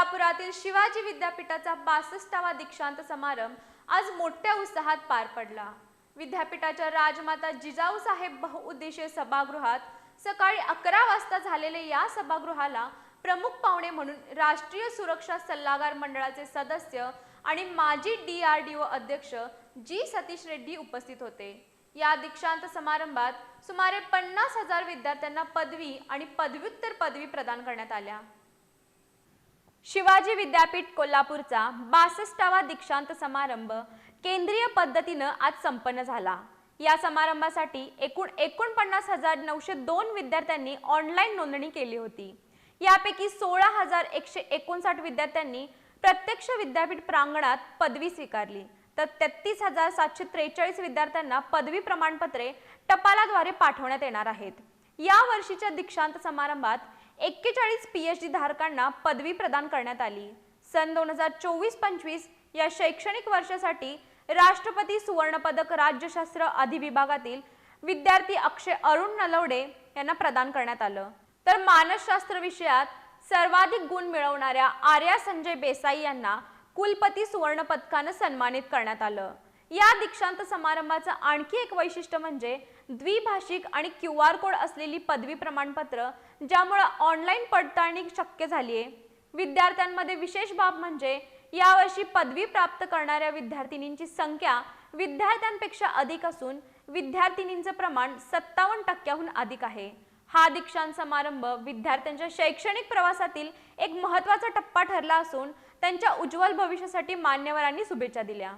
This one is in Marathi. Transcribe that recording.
सोलापुरातील शिवाजी विद्यापीठाचा बासष्टावा दीक्षांत समारंभ आज मोठ्या उत्साहात पार पडला. विद्यापीठाच्या राजमाता जिजाऊ साहेब बहुउद्देशीय सभागृहात सकाळी अकरा वाजता झालेल्या या सभागृहाला प्रमुख पाहुणे म्हणून राष्ट्रीय सुरक्षा सल्लागार मंडळाचे सदस्य आणि माजी डी आर डी ओ अध्यक्ष जी सतीश रेड्डी उपस्थित होते. या दीक्षांत समारंभात सुमारे पन्नास हजार विद्यार्थ्यांना पदवी आणि पदव्युत्तर पदवी प्रदान करण्यात आल्या. शिवाजी विद्यापीठ कोल्हापूरचा बासष्टावा दीक्षांत समारंभ केंद्रीय पद्धतीनं आज संपन्न झाला. या समारंभासाठी एकूण एकोणपन्नास हजार नऊशे दोन विद्यार्थ्यांनी ऑनलाईन नोंदणी केली होती. यापैकी सोळा हजार एकशे एकोणसाठ विद्यार्थ्यांनी प्रत्यक्ष विद्यापीठ प्रांगणात पदवी स्वीकारली. तर तेहतीस हजार सातशे त्रेचाळीस विद्यार्थ्यांना पदवी प्रमाणपत्रे टपालाद्वारे पाठवण्यात येणार आहेत. या वर्षीच्या दीक्षांत समारंभात एक्केचाळीस पीएचडी धारकांना पदवी प्रदान करण्यात आली. सन दोन हजार चोवीस पंचवीस या शैक्षणिक वर्षासाठी राष्ट्रपती सुवर्णपदक राज्यशास्त्र अधिविभागातील विद्यार्थी अक्षय अरुण नलवडे यांना प्रदान करण्यात आलं. तर मानसशास्त्र विषयात सर्वाधिक गुण मिळवणाऱ्या आर्या संजय बेसाई यांना कुलपती सुवर्ण पदकानं सन्मानित करण्यात आलं. या दीक्षांत समारंभाचं आणखी एक वैशिष्ट्य म्हणजे द्विभाषिक आणि क्यू आर कोड असलेली पदवी प्रमाणपत्र ज्यामुळे ऑनलाईन पडताळणी शक्य झाली आहे. विद्यार्थ्यांमध्ये विशेष बाब म्हणजे यावर्षी पदवी प्राप्त करणाऱ्या विद्यार्थिनींची संख्या विद्यार्थ्यांपेक्षा अधिक असून विद्यार्थिनींचं प्रमाण सत्तावन्न टक्क्याहून अधिक आहे. हा दीक्षांत समारंभ विद्यार्थ्यांच्या शैक्षणिक प्रवासातील एक महत्त्वाचा टप्पा ठरला असून त्यांच्या उज्ज्वल भविष्यासाठी मान्यवरांनी शुभेच्छा दिल्या.